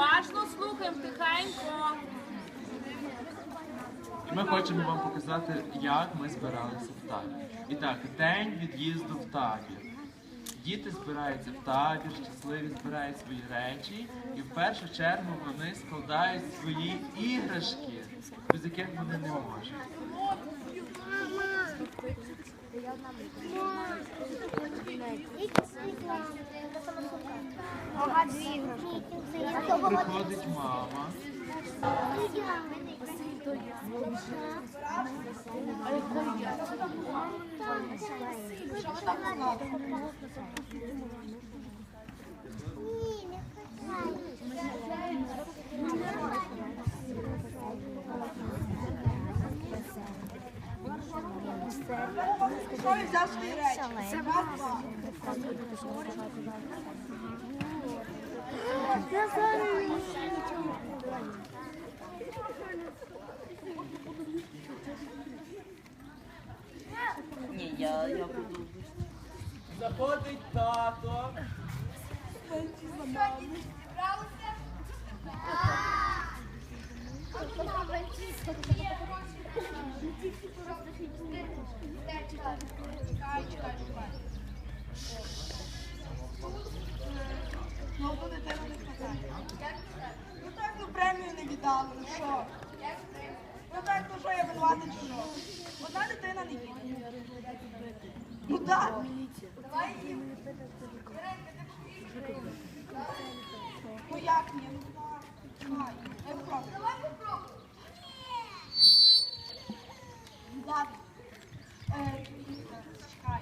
уважно слухаємо тихенько. Ми хочемо вам показати, як ми збиралися в табір. І так, день від'їзду в табір. Діти збираються в табір, щасливі збирають свої речі, і в першу чергу вони складають свої іграшки, без яких вони не можуть. Приходить мама. Що він взяв свої речі? Ні, я, я буду. Заходить тато. Ну, то дитина не хватає. Ну так, ну віддали, ну що? Ну так, ну що я винувати чи що? Одна дитина не їде. Ну так. Давай їм. Ну як ні? Ну давай. Давай. Я попробую. Давай попробуй. Ладно. Е, чекай.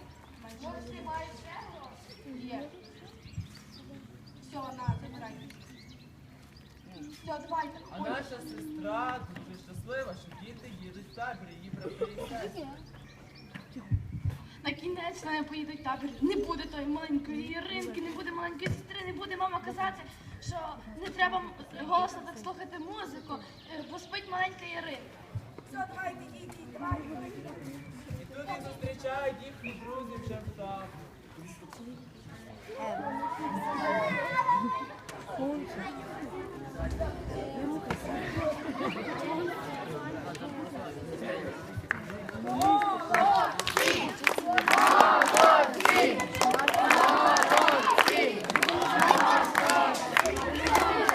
Може, ти маєш Є. Все, на, забирай. Все, давайте. А наша сестра дуже щаслива, що діти їдуть в табір, її брати. На кінець вони поїдуть в табір. Не буде тої маленької Іринки, не буде маленької сестри, не буде мама казати, що не треба голосно так слухати музику, е, бо спить маленька Іринка. Все, давайте, йдіть, давайте. І тут їх зустрічають їхні друзі вже Oh!